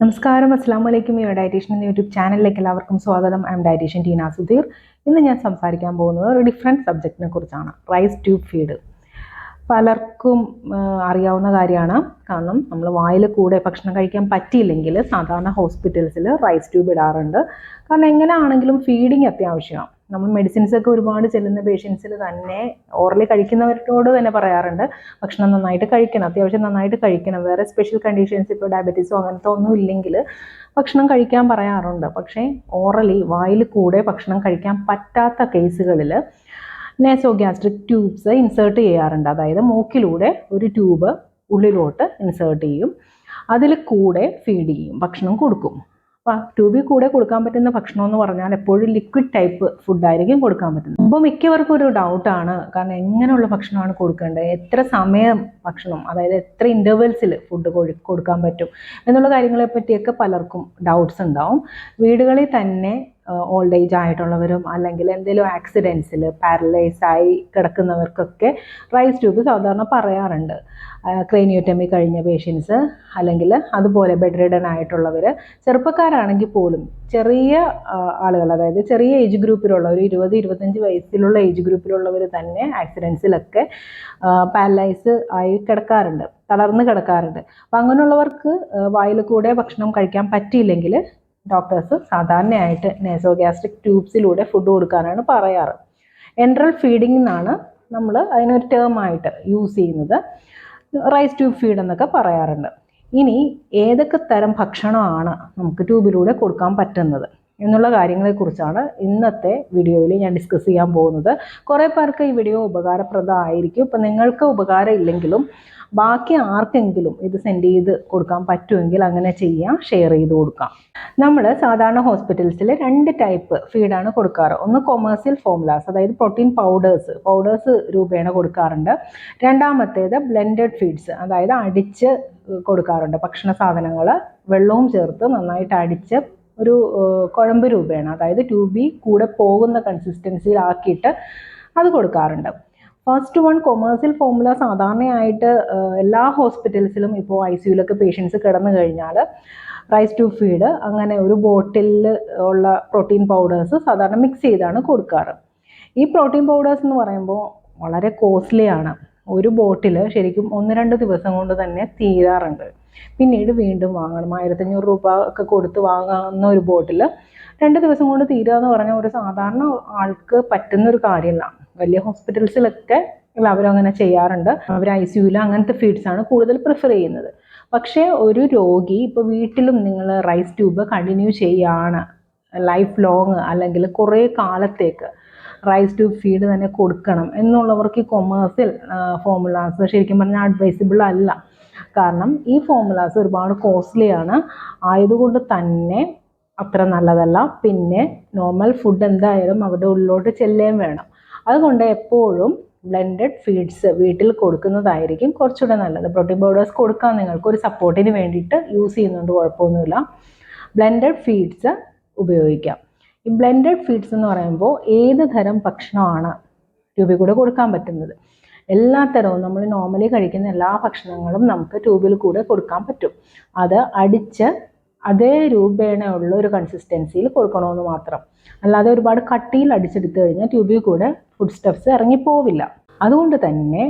നമസ്കാരം അസ്സാം വലൈക്കും യുവർ ഡയറ്റീഷ്യൻ എന്ന യൂട്യൂബ് ചാനലിലേക്ക് എല്ലാവർക്കും സ്വാഗതം. I am dietitian Teena Sudheer. ഇന്ന് ഞാൻ സംസാരിക്കാൻ പോകുന്നത് ഒരു ഡിഫറെന്റ് സബ്ജക്റ്റിനെ കുറിച്ചാണ് റൈസ് ട്യൂബ് ഫീഡ് പലർക്കും അറിയാവുന്ന കാര്യമാണ്. കാരണം നമ്മൾ വായിൽ കൂടെ ഭക്ഷണം കഴിക്കാൻ പറ്റിയില്ലെങ്കിൽ സാധാരണ ഹോസ്പിറ്റൽസിൽ റൈസ് ട്യൂബ് ഇടാറുണ്ട്. കാരണം എങ്ങനെയാണെങ്കിലും ഫീഡിങ് അത്യാവശ്യമാണ്. നമ്മൾ മെഡിസിൻസ് ഒക്കെ ഒരുപാട് ചെല്ലുന്ന പേഷ്യൻസിൽ തന്നെ ഓറലി കഴിക്കുന്നവരോട് തന്നെ പറയാറുണ്ട്. ഭക്ഷണം നന്നായിട്ട് കഴിക്കണം അത്യാവശ്യം നന്നായിട്ട് കഴിക്കണം. വേറെ സ്പെഷ്യൽ കണ്ടീഷൻസ് ഇപ്പോൾ ഡയബറ്റീസോ അങ്ങനത്തെ ഒന്നും ഇല്ലെങ്കിൽ ഭക്ഷണം കഴിക്കാൻ പറയാറുണ്ട്. പക്ഷേ ഓറലി വായിൽ കൂടെ ഭക്ഷണം കഴിക്കാൻ പറ്റാത്ത കേസുകളിൽ നേസോ ഗ്യാസ്ട്രിക് ട്യൂബ്സ് ഇൻസേർട്ട് ചെയ്യാറുണ്ട്. അതായത് മൂക്കിലൂടെ ഒരു ട്യൂബ് ഉള്ളിലോട്ട് ഇൻസേർട്ട് ചെയ്യും. അതിൽ കൂടെ ഫീഡ് ചെയ്യും ഭക്ഷണം കൊടുക്കും. അപ്പോൾ ട്യൂബിൽ കൂടെ കൊടുക്കാൻ പറ്റുന്ന ഭക്ഷണം എന്ന് പറഞ്ഞാൽ എപ്പോഴും ലിക്വിഡ് ടൈപ്പ് ഫുഡായിരിക്കും കൊടുക്കാൻ പറ്റുന്നത്. അപ്പോൾ മിക്കവർക്കും ഒരു ഡൗട്ടാണ് കാരണം എങ്ങനെയുള്ള ഭക്ഷണമാണ് കൊടുക്കേണ്ടത്? എത്ര സമയം ഭക്ഷണം അതായത് എത്ര ഇന്റർവെൽസിൽ ഫുഡ് കൊടുക്കാൻ പറ്റും? എന്നുള്ള കാര്യങ്ങളെ പറ്റിയൊക്കെ പലർക്കും ഡൗട്ട്സ് ഉണ്ടാവും. വീടുകളിൽ തന്നെ ഓൾഡ് ഏജ് ആയിട്ടുള്ളവരും അല്ലെങ്കിൽ എന്തെങ്കിലും ആക്സിഡൻസിൽ പാരലൈസ് ആയി കിടക്കുന്നവർക്കൊക്കെ റൈസ് ട്യൂബ് സാധാരണ പറയാറുണ്ട്. ക്രൈനിയോട്ടമി കഴിഞ്ഞ പേഷ്യൻസ് അല്ലെങ്കിൽ അതുപോലെ ബെഡ് റിഡൻ ആയിട്ടുള്ളവർ ചെറുപ്പക്കാരാണെങ്കിൽ പോലും ചെറിയ ആളുകൾ അതായത് ചെറിയ ഏജ് ഗ്രൂപ്പിലുള്ള ഒരു ഇരുപത് ഇരുപത്തഞ്ച് വയസ്സിലുള്ള ഏജ് ഗ്രൂപ്പിലുള്ളവർ തന്നെ ആക്സിഡൻസിലൊക്കെ പാരലൈസ് ആയി കിടക്കാറുണ്ട് തളർന്ന് കിടക്കാറുണ്ട്. അപ്പം അങ്ങനെയുള്ളവർക്ക് വായിൽ കൂടെ ഭക്ഷണം കഴിക്കാൻ പറ്റിയില്ലെങ്കിൽ ഡോക്ടേഴ്സ് സാധാരണയായിട്ട് നേസോഗ്യാസ്ട്രിക് ട്യൂബ്സിലൂടെ ഫുഡ് കൊടുക്കാനാണ് പറയാറ്. എൻട്രൽ ഫീഡിംഗ് എന്നാണ് നമ്മൾ അതിനൊരു ടേമായിട്ട് യൂസ് ചെയ്യുന്നത്. റൈസ് ട്യൂബ് ഫീഡ് എന്നൊക്കെ പറയാറുണ്ട്. ഇനി ഏതൊക്കെ തരം ഭക്ഷണമാണ് നമുക്ക് ട്യൂബിലൂടെ കൊടുക്കാൻ പറ്റുന്നത്? എന്നുള്ള കാര്യങ്ങളെക്കുറിച്ചാണ് ഇന്നത്തെ വീഡിയോയിൽ ഞാൻ ഡിസ്കസ് ചെയ്യാൻ പോകുന്നത്. കുറേ പേർക്ക് ഈ വീഡിയോ ഉപകാരപ്രദമായിരിക്കും. ഇപ്പം നിങ്ങൾക്ക് ഉപകാരം ഇല്ലെങ്കിലും ബാക്കി ആർക്കെങ്കിലും ഇത് സെൻഡ് ചെയ്ത് കൊടുക്കാൻ പറ്റുമെങ്കിൽ അങ്ങനെ ചെയ്യാം ഷെയർ ചെയ്ത് കൊടുക്കാം. നമ്മൾ സാധാരണ ഹോസ്പിറ്റൽസിൽ രണ്ട് ടൈപ്പ് ഫീഡാണ് കൊടുക്കാറ്. ഒന്ന് കൊമേഴ്സ്യൽ ഫോമുലാസ് അതായത് പ്രോട്ടീൻ പൗഡേഴ്സ് പൗഡേഴ്സ് രൂപേണ കൊടുക്കാറുണ്ട്. രണ്ടാമത്തേത് ബ്ലെൻഡഡ് ഫീഡ്സ് അതായത് അടിച്ച് കൊടുക്കാറുണ്ട് ഭക്ഷണ സാധനങ്ങൾ വെള്ളവും ചേർത്ത് നന്നായിട്ട് അടിച്ച് ഒരു കുഴമ്പ് രൂപേണ അതായത് ടു ബി കൂടെ പോകുന്ന കൺസിസ്റ്റൻസിയിലാക്കിയിട്ട് അത് കൊടുക്കാറുണ്ട്. ഫസ്റ്റ് വൺ കൊമേഴ്സ്യൽ ഫോമുല സാധാരണയായിട്ട് എല്ലാ ഹോസ്പിറ്റൽസിലും ഇപ്പോൾ ഐ സിയുലൊക്കെ പേഷ്യൻസ് കിടന്നു കഴിഞ്ഞാൽ റൈസ് ടു ഫീഡ് അങ്ങനെ ഒരു ബോട്ടിലിൽ ഉള്ള പ്രോട്ടീൻ പൗഡേഴ്സ് സാധാരണ മിക്സ് ചെയ്താണ് കൊടുക്കാറ്. ഈ പ്രോട്ടീൻ പൗഡേഴ്സ് എന്ന് പറയുമ്പോൾ വളരെ കോസ്റ്റ്ലിയാണ് ഒരു ബോട്ടിൽ ശരിക്കും ഒന്ന് രണ്ട് ദിവസം കൊണ്ട് തന്നെ തീരാറുണ്ട്. പിന്നീട് വീണ്ടും വാങ്ങണം. ആയിരത്തഞ്ഞൂറ് രൂപ ഒക്കെ കൊടുത്ത് വാങ്ങാവുന്ന ഒരു ബോട്ടിൽ രണ്ട് ദിവസം കൊണ്ട് തീരുക എന്ന് പറഞ്ഞാൽ ഒരു സാധാരണ ആൾക്ക് പറ്റുന്ന ഒരു കാര്യമല്ല വലിയ ഹോസ്പിറ്റൽസിലൊക്കെ എല്ലാവരും അങ്ങനെ ചെയ്യാറുണ്ട്. അവർ ഐ സിയുയിൽ അങ്ങനത്തെ ഫീഡ്സ് ആണ് കൂടുതൽ പ്രിഫർ ചെയ്യുന്നത്. പക്ഷേ ഒരു രോഗി ഇപ്പോൾ വീട്ടിലും നിങ്ങൾ റൈസ് ട്യൂബ് കണ്ടിന്യൂ ചെയ്യാണ് ലൈഫ് ലോങ് അല്ലെങ്കിൽ കുറേ കാലത്തേക്ക് റൈസ് ടു ഫീഡ് തന്നെ കൊടുക്കണം. എന്നുള്ളവർക്ക് ഈ കൊമേഴ്സിൽ ഫോമുലാസ് ശരിക്കും പറഞ്ഞാൽ അഡ്വൈസബിൾ അല്ല. കാരണം ഈ ഫോമുലാസ് ഒരുപാട് കോസ്റ്റ്ലി ആണ്. ആയതുകൊണ്ട് തന്നെ അത്ര നല്ലതല്ല. പിന്നെ നോർമൽ ഫുഡ് എന്തായാലും അവരുടെ ഉള്ളിലോട്ട് ചെല്ലുകയും വേണം. അതുകൊണ്ട് എപ്പോഴും ബ്ലെൻഡഡ് ഫീഡ്സ് വീട്ടിൽ കൊടുക്കുന്നതായിരിക്കും കുറച്ചുകൂടെ നല്ലത്. പ്രോട്ടീൻ പൗഡേഴ്സ് കൊടുക്കാൻ നിങ്ങൾക്ക് ഒരു സപ്പോർട്ടിന് വേണ്ടിയിട്ട് യൂസ് ചെയ്യുന്നുണ്ട് കുഴപ്പമൊന്നുമില്ല. ബ്ലെൻഡഡ് ഫീഡ്സ് ഉപയോഗിക്കാം. ഈ ബ്ലെൻഡഡ് ഫീഡ്സ് എന്ന് പറയുമ്പോൾ ഏത് തരം ഭക്ഷണമാണ് ട്യൂബിൽ കൂടെ കൊടുക്കാൻ പറ്റുന്നത്? എല്ലാ തരവും നമ്മൾ നോർമലി കഴിക്കുന്ന എല്ലാ ഭക്ഷണങ്ങളും നമുക്ക് ട്യൂബിൽ കൂടെ കൊടുക്കാൻ പറ്റും. അത് അടിച്ച് അതേ രൂപേണയുള്ള ഒരു കൺസിസ്റ്റൻസിയിൽ കൊടുക്കണമെന്ന് മാത്രം. അല്ലാതെ ഒരുപാട് കട്ടിയിൽ അടിച്ചെടുത്തു കഴിഞ്ഞാൽ ട്യൂബിൽ കൂടെ ഫുഡ് സ്റ്റെപ്സ് ഇറങ്ങിപ്പോവില്ല. അതുകൊണ്ട് തന്നെ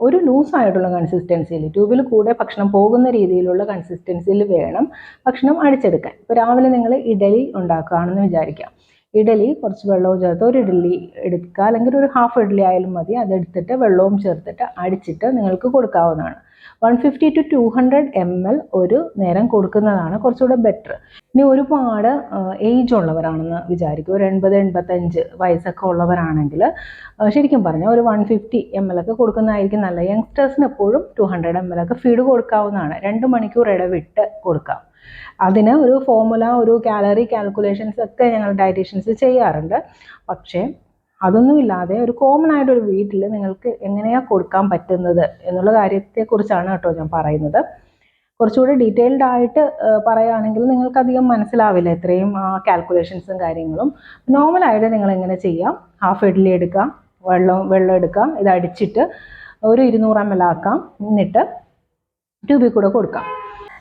ഒരു ലൂസായിട്ടുള്ള കൺസിസ്റ്റൻസിയിൽ ട്യൂബിൽ കൂടെ ഭക്ഷണം പോകുന്ന രീതിയിലുള്ള കൺസിസ്റ്റൻസിയിൽ വേണം ഭക്ഷണം അടിച്ചെടുക്കാൻ. ഇപ്പോൾ രാവിലെ നിങ്ങൾ ഇഡലി ഉണ്ടാക്കുകയാണെന്ന് വിചാരിക്കാം. ഇഡലി കുറച്ച് വെള്ളവും ചേർത്ത് ഒരു ഇഡലി എടുക്കുക. അല്ലെങ്കിൽ ഒരു ഹാഫ് ഇഡലി ആയാലും മതി. അതെടുത്തിട്ട് വെള്ളവും ചേർത്തിട്ട് അടിച്ചിട്ട് നിങ്ങൾക്ക് കൊടുക്കാവുന്നതാണ്. One fifty to two hundred M L ഒരു നേരം കൊടുക്കുന്നതാണ് കുറച്ചുകൂടെ ബെറ്റർ ഇനി ഒരുപാട് ഏജ് ഉള്ളവരാണെന്ന് വിചാരിക്കും. ഒരു എൺപത് എൺപത്തഞ്ച് വയസ്സൊക്കെ ഉള്ളവരാണെങ്കിൽ ശരിക്കും പറഞ്ഞാൽ ഒരു വൺ ഫിഫ്റ്റി എം എൽ ഒക്കെ കൊടുക്കുന്നതായിരിക്കും നല്ല യങ്സ്റ്റേഴ്സിന് എപ്പോഴും ടു ഹൺഡ്രഡ് എം എൽ ഒക്കെ ഫീഡ് കൊടുക്കാവുന്നതാണ്. രണ്ട് മണിക്കൂർ ഇടവിട്ട് കൊടുക്കാം. അതിന് ഒരു ഫോർമുല ഒരു കാലറി കാൽക്കുലേഷൻസ് ഒക്കെ ഞങ്ങൾ ഡയറ്റീഷ്യൻസ് ചെയ്യാറുണ്ട്. പക്ഷേ അതൊന്നുമില്ലാതെ ഒരു കോമൺ ആയിട്ടൊരു വീട്ടിൽ നിങ്ങൾക്ക് എങ്ങനെയാണ് കൊടുക്കാൻ പറ്റുന്നത് എന്നുള്ള കാര്യത്തെക്കുറിച്ചാണ് കേട്ടോ ഞാൻ പറയുന്നത്. കുറച്ചുകൂടി ഡീറ്റെയിൽഡ് ആയിട്ട് പറയുകയാണെങ്കിൽ നിങ്ങൾക്ക് അധികം മനസ്സിലാവില്ല ഇത്രയും ആ കാൽക്കുലേഷൻസും കാര്യങ്ങളും. നോർമലായിട്ട് നിങ്ങൾ എങ്ങനെ ചെയ്യാം. ഹാഫ് ഇഡ്ഡലി എടുക്കാം വെള്ളം വെള്ളം എടുക്കാം ഇത് അടിച്ചിട്ട് ഒരു ഇരുന്നൂറ് എം എൽ ആക്കാം. എന്നിട്ട് ട്യൂബിൽ കൂടെ കൊടുക്കാം.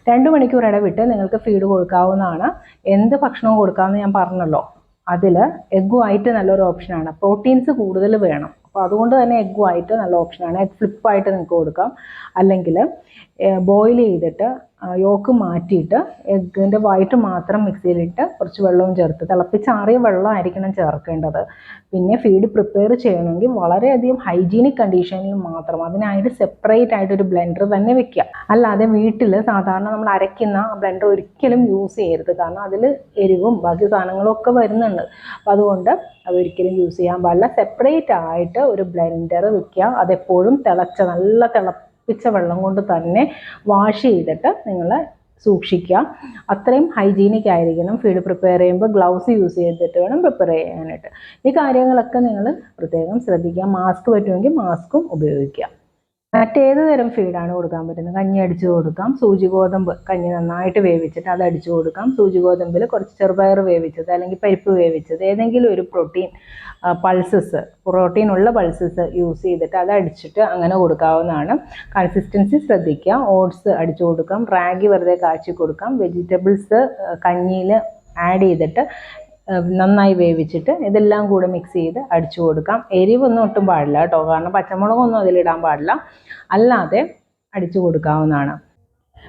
രണ്ട് മണിക്കൂർ ഇടവിട്ട് നിങ്ങൾക്ക് ഫീഡ് കൊടുക്കാവുന്നതാണ്. എന്ത് ഭക്ഷണവും കൊടുക്കാമെന്ന് ഞാൻ പറഞ്ഞല്ലോ. അതിൽ എഗ് വൈറ്റ് നല്ലൊരു ഓപ്ഷനാണ് പ്രോട്ടീൻസ് കൂടുതൽ വേണം. അപ്പോൾ അതുകൊണ്ട് തന്നെ എഗ് വൈറ്റ് നല്ല ഓപ്ഷനാണ് എഗ് ഫ്ലിപ്പായിട്ട് നിങ്ങൾക്ക് കൊടുക്കാം. അല്ലെങ്കിൽ ബോയിൽ ചെയ്തിട്ട് യോക്ക് മാറ്റിയിട്ട് എഗ്ഗിന്റെ വൈറ്റ് മാത്രം മിക്സിയിലിട്ട് കുറച്ച് വെള്ളവും ചേർത്ത് തിളപ്പിച്ചാറിയ വെള്ളമായിരിക്കണം ചേർക്കേണ്ടത്. പിന്നെ ഫീഡ് പ്രിപ്പയർ ചെയ്യണമെങ്കിൽ വളരെയധികം ഹൈജീനിക് കണ്ടീഷനിൽ മാത്രം അതിനായിട്ട് സെപ്പറേറ്റ് ആയിട്ട് ഒരു ബ്ലെൻഡർ തന്നെ വെക്കുക. അല്ലാതെ വീട്ടിൽ സാധാരണ നമ്മൾ അരയ്ക്കുന്ന ബ്ലെൻഡർ ഒരിക്കലും യൂസ് ചെയ്യരുത്. കാരണം അതിൽ എരിവും ബാക്കി സാധനങ്ങളൊക്കെ വരുന്നുണ്ട്. അപ്പം അതുകൊണ്ട് അതൊരിക്കലും യൂസ് ചെയ്യാൻ പാടില്ല. സെപ്പറേറ്റ് ആയിട്ട് ഒരു ബ്ലെൻഡർ വെക്കുക. അതെപ്പോഴും തിളച്ച നല്ല തിള തിളപ്പിച്ച വെള്ളം കൊണ്ട് തന്നെ വാഷ് ചെയ്തിട്ട് നിങ്ങൾ സൂക്ഷിക്കുക. അത്രയും ഹൈജീനിക് ആയിരിക്കണം. ഫീഡ് പ്രിപ്പയർ ചെയ്യുമ്പോൾ ഗ്ലൗസ് യൂസ് ചെയ്തിട്ട് വേണം പ്രിപ്പയർ ചെയ്യാനായിട്ട്. ഈ കാര്യങ്ങളൊക്കെ നിങ്ങൾ പ്രത്യേകം ശ്രദ്ധിക്കുക. മാസ്ക് പറ്റുമെങ്കിൽ മാസ്കും ഉപയോഗിക്കുക. മറ്റേത് തരം ഫീഡാണ് കൊടുക്കാൻ പറ്റുന്നത്. കഞ്ഞി അടിച്ചു കൊടുക്കാം. സൂചി ഗോതമ്പ് കഞ്ഞി നന്നായിട്ട് വേവിച്ചിട്ട് അത് അടിച്ചു കൊടുക്കാം. സൂചി ഗോതമ്പിൽ കുറച്ച് ചെറുപയർ വേവിച്ചത് അല്ലെങ്കിൽ പരിപ്പ് വേവിച്ചത് ഏതെങ്കിലും ഒരു പ്രോട്ടീൻ പൾസസ് പ്രോട്ടീൻ ഉള്ള പൾസസ് യൂസ് ചെയ്തിട്ട് അത് അടിച്ചിട്ട് അങ്ങനെ കൊടുക്കാവുന്നതാണ്. കൺസിസ്റ്റൻസി ശ്രദ്ധിക്കുക. ഓട്സ് അടിച്ചു കൊടുക്കാം. റാഗി വെറുതെ കാച്ചി കൊടുക്കാം. വെജിറ്റബിൾസ് കഞ്ഞിയിൽ ആഡ് ചെയ്തിട്ട് നന്നായി വേവിച്ചിട്ട് ഇതെല്ലാം കൂടെ മിക്സ് ചെയ്ത് അടിച്ചു കൊടുക്കാം. എരിവൊന്നും ഒട്ടും പാടില്ല കേട്ടോ. കാരണം പച്ചമുളകൊന്നും അതിലിടാൻ പാടില്ല. അല്ലാതെ അടിച്ചു കൊടുക്കാവുന്നതാണ്.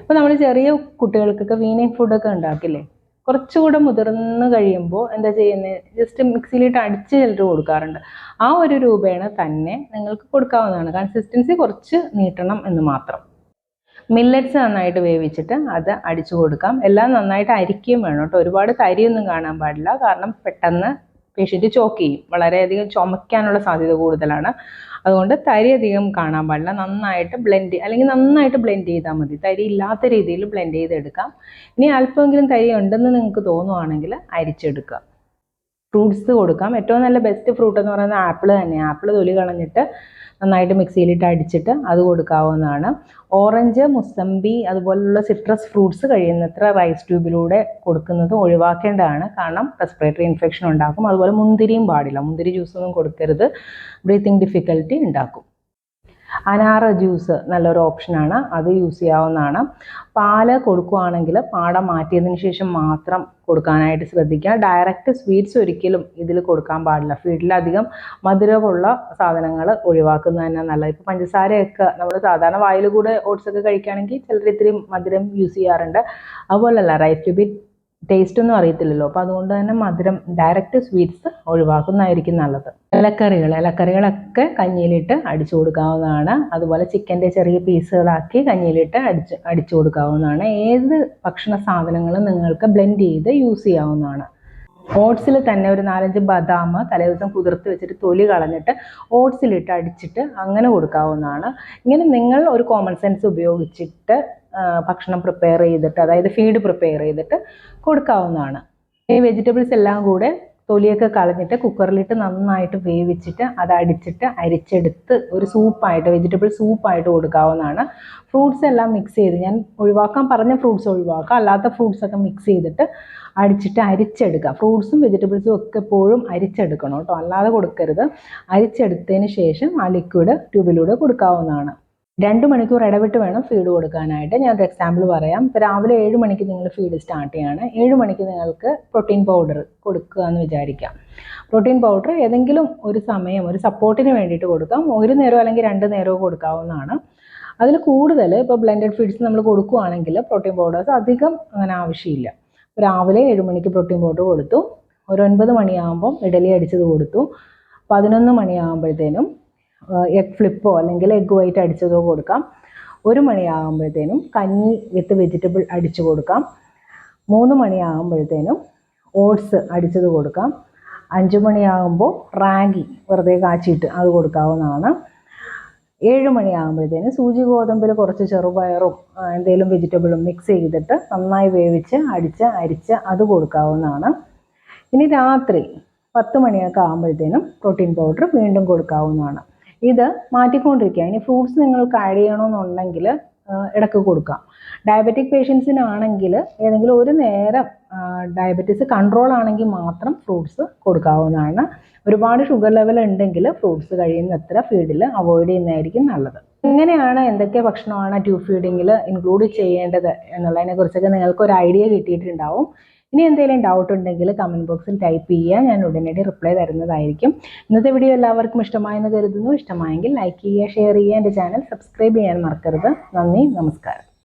അപ്പോൾ നമ്മൾ ചെറിയ കുട്ടികൾക്കൊക്കെ വീനിങ് ഫുഡൊക്കെ ഉണ്ടാക്കില്ലേ? കുറച്ചുകൂടെ മുതിർന്ന് കഴിയുമ്പോൾ എന്താ ചെയ്യുന്നത് ജസ്റ്റ് മിക്സിയിലിട്ട് അടിച്ച് ചിലർ കൊടുക്കാറുണ്ട്. ആ ഒരു രൂപേണ തന്നെ നിങ്ങൾക്ക് കൊടുക്കാവുന്നതാണ്. കൺസിസ്റ്റൻസി കുറച്ച് നീട്ടണം എന്ന് മാത്രം. മില്ലറ്റ്സ് നന്നായിട്ട് വേവിച്ചിട്ട് അത് അടിച്ചു കൊടുക്കാം. എല്ലാം നന്നായിട്ട് അരിക്കുകയും വേണം കേട്ടോ. ഒരുപാട് തരിയൊന്നും കാണാൻ പാടില്ല. കാരണം പെട്ടെന്ന് പേഷ്യന്റ് ചോക്ക് ചെയ്യും. വളരെയധികം ചുമയ്ക്കാനുള്ള സാധ്യത കൂടുതലാണ്. അതുകൊണ്ട് തരി അധികം കാണാൻ പാടില്ല. നന്നായിട്ട് ബ്ലെൻഡ് അല്ലെങ്കിൽ നന്നായിട്ട് ബ്ലെൻഡ് ചെയ്താൽ മതി. തരി ഇല്ലാത്ത രീതിയിൽ ബ്ലെൻഡ് ചെയ്തെടുക്കാം. ഇനി അല്പമെങ്കിലും തരി ഉണ്ടെന്ന് നിങ്ങൾക്ക് തോന്നുവാണെങ്കിൽ അരിച്ചെടുക്കുക ഫ്രൂട്ട്സ് കൊടുക്കാം. ഏറ്റവും നല്ല ബെസ്റ്റ് ഫ്രൂട്ട് എന്ന് പറയുന്നത് ആപ്പിൾ തന്നെയാണ് ആപ്പിൾ തൊലി കളഞ്ഞിട്ട് നന്നായിട്ട് മിക്സിയിലിട്ട് അടിച്ചിട്ട് അത് കൊടുക്കാവുന്നതാണ്. ഓറഞ്ച് മുസമ്പി അതുപോലുള്ള സിട്രസ് ഫ്രൂട്ട്സ് കഴിയുന്നത്ര റൈസ് ട്യൂബിലൂടെ കൊടുക്കുന്നത് ഒഴിവാക്കേണ്ടതാണ്. കാരണം റെസ്പിറേറ്ററി ഇൻഫെക്ഷൻ ഉണ്ടാക്കും. അതുപോലെ മുന്തിരിയും പാടില്ല. മുന്തിരി ജ്യൂസൊന്നും കൊടുക്കരുത്. ബ്രീത്തിങ് ഡിഫിക്കൽറ്റി ഉണ്ടാക്കും. അനാറ ജ്യൂസ് നല്ലൊരു ഓപ്ഷനാണ് അത് യൂസ് ചെയ്യാവുന്നതാണ്. പാൽ കൊടുക്കുകയാണെങ്കിൽ പാടം മാറ്റിയതിന് ശേഷം മാത്രം കൊടുക്കാനായിട്ട് ശ്രദ്ധിക്കുക. ഡയറക്റ്റ് സ്വീറ്റ്സ് ഒരിക്കലും ഇതിൽ കൊടുക്കാൻ പാടില്ല. ഫീഡിലധികം മധുരമുള്ള സാധനങ്ങൾ ഒഴിവാക്കുന്നത് തന്നെ നല്ലത്. ഇപ്പോൾ പഞ്ചസാരയൊക്കെ നമ്മൾ സാധാരണ വായിൽ കൂടെ ഓട്സൊക്കെ കഴിക്കുകയാണെങ്കിൽ ചിലർ ഇത്തിരി മധുരം യൂസ് ചെയ്യാറുണ്ട്. അതുപോലല്ല റൈസ് ടു ബി ടേസ്റ്റ് ഒന്നും അറിയത്തില്ലല്ലോ. അപ്പോൾ അതുകൊണ്ട് തന്നെ മധുരം ഡയറക്റ്റ് സ്വീറ്റ്സ് ഒഴിവാക്കുന്നതായിരിക്കും നല്ലത്. ഇലക്കറികൾ ഇലക്കറികളൊക്കെ കഞ്ഞിയിലിട്ട് അടിച്ചു കൊടുക്കാവുന്നതാണ്. അതുപോലെ ചിക്കന്റെ ചെറിയ പീസുകളാക്കി കഞ്ഞിയിലിട്ട് അടിച്ച് അടിച്ചു കൊടുക്കാവുന്നതാണ്. ഏത് ഭക്ഷണ സാധനങ്ങളും നിങ്ങൾക്ക് ബ്ലെൻഡ് ചെയ്ത് യൂസ് ചെയ്യാവുന്നതാണ്. ഓട്സിൽ തന്നെ ഒരു നാലഞ്ച് ബദാം തലേദിവസം കുതിർത്ത് വെച്ചിട്ട് തൊലി കളഞ്ഞിട്ട് ഓട്സിലിട്ട് അടിച്ചിട്ട് അങ്ങനെ കൊടുക്കാവുന്നതാണ്. ഇങ്ങനെ നിങ്ങൾ ഒരു കോമൺ സെൻസ് ഉപയോഗിച്ചിട്ട് ഭക്ഷണം പ്രിപ്പയർ ചെയ്തിട്ട് അതായത് ഫീഡ് പ്രിപ്പയർ ചെയ്തിട്ട് കൊടുക്കാവുന്നതാണ്. ഈ വെജിറ്റബിൾസ് എല്ലാം കൂടെ തൊലിയൊക്കെ കളഞ്ഞിട്ട് കുക്കറിലിട്ട് നന്നായിട്ട് വേവിച്ചിട്ട് അത് അടിച്ചിട്ട് അരിച്ചെടുത്ത് ഒരു സൂപ്പായിട്ട് വെജിറ്റബിൾ സൂപ്പായിട്ട് കൊടുക്കാവുന്നതാണ്. ഫ്രൂട്ട്സ് എല്ലാം മിക്സ് ചെയ്ത് ഞാൻ ഒഴിവാക്കാൻ പറഞ്ഞ ഫ്രൂട്ട്സ് ഒഴിവാക്കാം. അല്ലാത്ത ഫ്രൂട്ട്സ് ഒക്കെ മിക്സ് ചെയ്തിട്ട് അടിച്ചിട്ട് അരിച്ചെടുക്കുക. ഫ്രൂട്ട്സും വെജിറ്റബിൾസും ഒക്കെ എപ്പോഴും അരിച്ചെടുക്കണം കേട്ടോ. അല്ലാതെ കൊടുക്കരുത്. അരിച്ചെടുത്തതിന് ശേഷം ആ ലിക്വിഡ് ട്യൂബിലൂടെ കൊടുക്കാവുന്നതാണ്. രണ്ട് മണിക്കൂർ ഇടവിട്ട് വേണം ഫീഡ് കൊടുക്കാനായിട്ട്. ഞാൻ ഒരു എക്സാമ്പിൾ പറയാം. ഇപ്പോൾ രാവിലെ ഏഴ് മണിക്ക് നിങ്ങൾ ഫീഡ് സ്റ്റാർട്ട് ചെയ്യാണ്. ഏഴ് മണിക്ക് നിങ്ങൾക്ക് പ്രോട്ടീൻ പൗഡർ കൊടുക്കുക എന്ന് വിചാരിക്കാം. പ്രോട്ടീൻ പൗഡർ ഏതെങ്കിലും ഒരു സമയം ഒരു സപ്പോർട്ടിന് വേണ്ടിയിട്ട് കൊടുക്കാം. ഒരു നേരോ അല്ലെങ്കിൽ രണ്ട് നേരമോ കൊടുക്കാവുന്നതാണ്. അതിൽ കൂടുതൽ ഇപ്പോൾ ബ്ലെൻഡഡ് ഫീഡ്സ് നമ്മൾ കൊടുക്കുകയാണെങ്കിൽ പ്രോട്ടീൻ പൗഡേഴ്സ് അധികം അങ്ങനെ ആവശ്യമില്ല. രാവിലെ ഏഴ് മണിക്ക് പ്രോട്ടീൻ പൗഡർ കൊടുത്തു. ഒരു ഒൻപത് മണിയാകുമ്പം ഇഡലി അടിച്ചത് കൊടുത്തു. പതിനൊന്ന് മണിയാകുമ്പോഴത്തേനും എഗ് ഫ്ലിപ്പോ അല്ലെങ്കിൽ എഗ് വൈറ്റ് അടിച്ചതോ കൊടുക്കാം. ഒരു മണിയാകുമ്പോഴത്തേനും കഞ്ഞി വിത്ത് വെജിറ്റബിൾ അടിച്ചു കൊടുക്കാം. മൂന്ന് മണിയാകുമ്പോഴത്തേനും ഓട്സ് അടിച്ചത് കൊടുക്കാം. അഞ്ച് മണിയാകുമ്പോൾ റാഗി വെറുതെ കാച്ചിയിട്ട് അത് കൊടുക്കാവുന്നതാണ്. ഏഴ് മണിയാകുമ്പോഴത്തേന് സൂചി ഗോതമ്പിൽ കുറച്ച് ചെറുപയറും എന്തെങ്കിലും വെജിറ്റബിളും മിക്സ് ചെയ്തിട്ട് നന്നായി വേവിച്ച് അടിച്ച് അരിച്ച് അത് കൊടുക്കാവുന്നതാണ്. ഇനി രാത്രി പത്ത് മണിയൊക്കെ ആകുമ്പോഴത്തേനും പ്രോട്ടീൻ പൗഡർ വീണ്ടും കൊടുക്കാവുന്നതാണ്. ഇത് മാറ്റിക്കൊണ്ടിരിക്കുക. ഇനി ഫ്രൂട്ട്സ് നിങ്ങൾക്ക് ആഡ് ചെയ്യണമെന്നുണ്ടെങ്കിൽ ഇടയ്ക്ക് കൊടുക്കാം. ഡയബറ്റിക് പേഷ്യൻസിനാണെങ്കിൽ ഏതെങ്കിലും ഒരു നേരം ഡയബറ്റീസ് കൺട്രോൾ ആണെങ്കിൽ മാത്രം ഫ്രൂട്ട്സ് കൊടുക്കാവുന്നതാണ്. ഒരുപാട് ഷുഗർ ലെവൽ ഉണ്ടെങ്കിൽ ഫ്രൂട്ട്സ് കഴിയുന്നത്ര ഫീഡിൽ അവോയ്ഡ് ചെയ്യുന്നതായിരിക്കും നല്ലത്. എങ്ങനെയാണ് എന്തൊക്കെ ഭക്ഷണമാണ് ട്യൂബ് ഫീഡിങ്ങിൽ ഇൻക്ലൂഡ് ചെയ്യേണ്ടത് എന്നുള്ളതിനെ കുറിച്ചൊക്കെ നിങ്ങൾക്ക് ഒരു ഐഡിയ കിട്ടിയിട്ടുണ്ടാവും. ഇനി എന്തെങ്കിലും ഡൗട്ട് ഉണ്ടെങ്കിൽ കമന്റ് ബോക്സിൽ ടൈപ്പ് ചെയ്യുക ഞാൻ ഉടനടി റിപ്ലൈ തരുന്നതായിരിക്കും. ഇന്നത്തെ വീഡിയോ എല്ലാവർക്കും ഇഷ്ടമായെന്ന് കരുതുന്നു. ഇഷ്ടമായെങ്കിൽ ലൈക്ക് ചെയ്യുക ഷെയർ ചെയ്യുക. എന്റെ ചാനൽ സബ്സ്ക്രൈബ് ചെയ്യാൻ മറക്കരുത്. നന്ദി നമസ്കാരം.